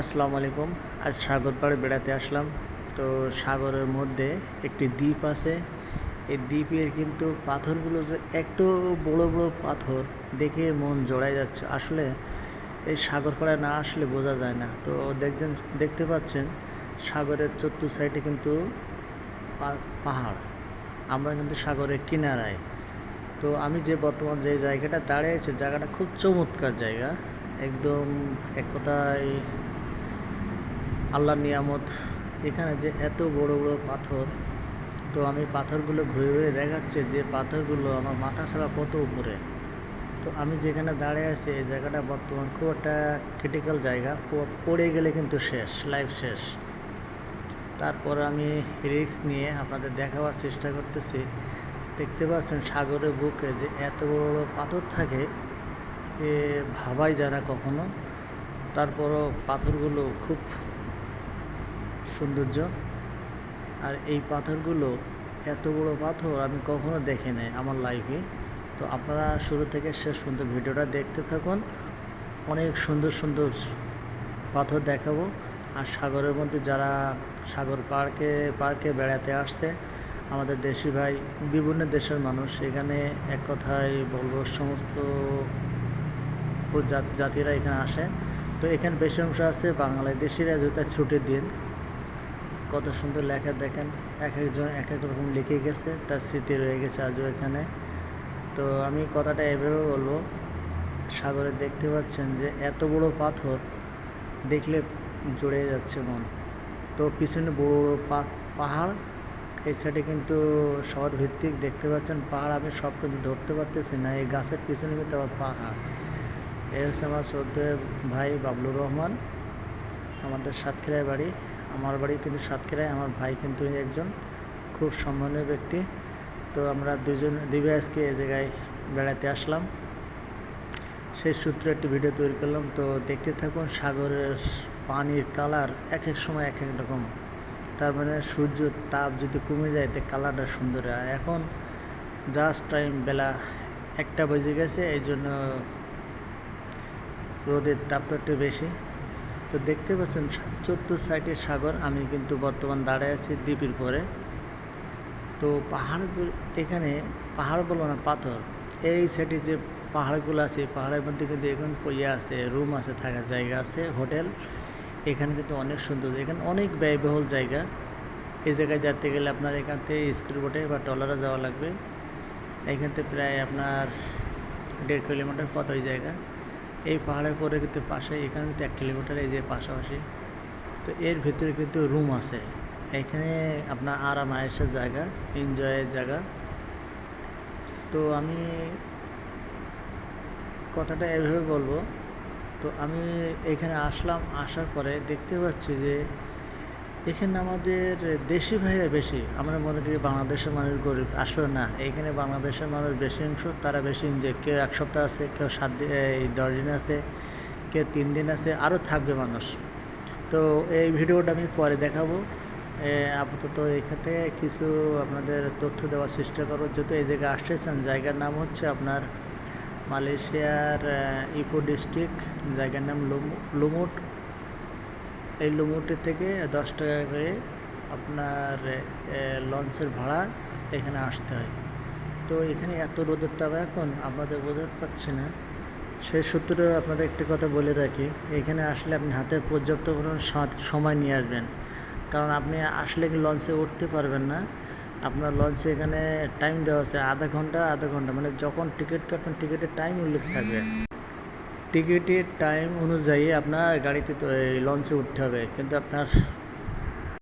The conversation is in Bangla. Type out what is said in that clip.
আসসালামু আলাইকুম। আজ সাগর পাড়ে বেড়াতে আসলাম। তো সাগরের মধ্যে একটি দ্বীপ আছে। এই দ্বীপের কিন্তু পাথরগুলো যে এত বড় বড় পাথর দেখে মন জড়াই যাচ্ছে। আসলে এই সাগর পাড়ে না আসলে বোঝা যায় না। তো দেখছেন, দেখতে পাচ্ছেন, সাগরের চতুর সাইডে কিন্তু পাহাড়। আমরা কিন্তু সাগরের কিনারায়। তো আমি যে বর্তমান যে জায়গাটা দাঁড়িয়ে আছি, জায়গাটা খুব চমৎকার জায়গা। একদম এক কথায় আল্লাহর নিয়ামত, এখানে যে এত বড় বড় পাথর, তো আমি পাথরগুলো ঘুরে ঘুরে দেখাচ্ছে যে পাথরগুলো আমার মাথা ছাড়া কত উপরে। তো আমি যেখানে দাঁড়িয়ে আছি, এই জায়গাটা বর্তমান খুব একটা ক্রিটিক্যাল জায়গা পড়ে গেলে কিন্তু শেষ লাইফ শেষ। তারপর আমি রিক্স নিয়ে আপনাদের দেখাবার চেষ্টা করতেছি। দেখতে পাচ্ছেন সাগরের বুকে যে এত বড় বড় পাথর থাকে, এ ভাবাই না কখনো। তারপরও পাথরগুলো খুব সৌন্দর্য। আর এই পাথরগুলো এত বড় পাথর আমি কখনো দেখি নাই আমার লাইফে তো আপনারা শুরু থেকে শেষ পর্যন্ত ভিডিওটা দেখতে থাকুন। অনেক সুন্দর সুন্দর পাথর দেখাবো। আর সাগরের মধ্যে যারা সাগর পার্কে পার্কে বেড়াতে আসছে, আমাদের দেশি ভাই, বিভিন্ন দেশের মানুষ, এখানে এক কথায় বলব সমস্ত জাতিরা এখানে আসে। তো এখানে বেশি অংশ আছে বাংলাদেশিরা যেটা ছুটির দিন। কত সুন্দর লেখা দেখেন। এক একজন এক এক রকম লিখে গেছে তার স্মৃতি রয়ে গেছে আজও এখানে। তো আমি কথাটা এভাবে বলব সাগরে দেখতে পাচ্ছেন যে এত বড় পাথর দেখলে জুড়ে যাচ্ছে মন। তো পিছনে বড় বড় পাহাড় এই সাইডে কিন্তু শহর ভিত্তিক দেখতে পাচ্ছেন পাহাড়। আমি সব কিন্তু ধরতে পারতেছি না এই গাছের পিছনে কিন্তু আবার পাহাড়। এই হচ্ছে আমার সদ্য ভাই বাবলুর রহমান আমাদের সাতক্ষীরায় বাড়ি। আমার বাড়ি কিন্তু সাতক্ষীরায়, আমার ভাই কিন্তু একজন খুব সম্মানীয় ব্যক্তি। তো আমরা দুজন ভাই আজকে এই জায়গায় বেড়াতে আসলাম। সেই সূত্রে একটি ভিডিও তৈরি করলাম। তো দেখতে থাকুন, সাগরের পানির কালার এক এক সময় এক এক রকম। তার মানে সূর্য তাপ যদি কমে যায়, তো কালারটা সুন্দর হয়। এখন জাস্ট টাইম বেলা একটা বেজে গেছে এই জন্য রোদের তাপটা একটু বেশি। তো দেখতে পাচ্ছেন চতুর সাইডে সাগর, আমি কিন্তু বর্তমান দাঁড়ায় আছি দ্বীপের পরে। তো পাহাড় এখানে পাহাড় বলো না, পাথর, এই সাইডে যে পাহাড়গুলো আছে পাহাড়ের মধ্যে কিন্তু এখন ইয়ে আছে, রুম আছে, থাকার জায়গা আছে, হোটেল। এখানে কিন্তু অনেক সুন্দর, এখানে অনেক ব্যয়বহুল জায়গা। এই জায়গায় যেতে গেলে আপনার এখান থেকে স্কুল বোটে বা ট্রলারে যাওয়া লাগবে। এখান থেকে প্রায় আপনার দেড় কিলোমিটার পথ ওই জায়গা। এই পাহাড়ের পরে কিন্তু পাশে এখানে কিন্তু এক কিলোমিটার এই যে পাশাপাশি। তো এর ভিতরে কিন্তু রুম আছে। এখানে আপনার আরাম আয়েসের জায়গা এনজয়ের জায়গা। তো আমি কথাটা এভাবে বলব। তো আমি এখানে আসলাম, আসার পরে দেখতে পাচ্ছি যে এখানে আমাদের দেশি ভাইরা বেশি। আমরা মনে করি বাংলাদেশের মানুষ গরিব। আসলে না, এখানে বাংলাদেশের মানুষ বেশি অংশ, তারা বেশি যে কেউ এক সপ্তাহ আছে, কেউ সাত দিন এই দশ দিন আছে, কেউ তিন দিন আছে, আরও থাকবে মানুষ। তো এই ভিডিওটা আমি পরে দেখাবো। আপাতত এখানে কিছু আপনাদের তথ্য দেওয়ার চেষ্টা করব। যেহেতু এই জায়গায় আসতেছেন, জায়গার নাম হচ্ছে আপনার মালয়েশিয়ার ইপো ডিস্ট্রিক্ট। জায়গার নাম লুমু- লুমুট। এই লুমুটি থেকে দশ টাকা করে আপনার লঞ্চের ভাড়া এখানে আসতে হয়। তো এখানে এত রোদের তাপ এখন আপনাদের বোঝাতে পারছি না। সেই সূত্রে আপনাদের একটি কথা বলে রাখি, এখানে আসলে আপনি হাতে পর্যাপ্ত পরিমাণ সময় নিয়ে আসবেন। কারণ আপনি আসলে কি লঞ্চে উঠতে পারবেন না। আপনার লঞ্চে এখানে টাইম দেওয়া আছে, আধা ঘণ্টা আধা ঘণ্টা মানে যখন টিকিট কাটবেন টিকিটের টাইম উল্লেখ থাকবে। টিকিটের টাইম অনুযায়ী আপনার গাড়িতে লঞ্চে উঠতে হবে। কিন্তু আপনার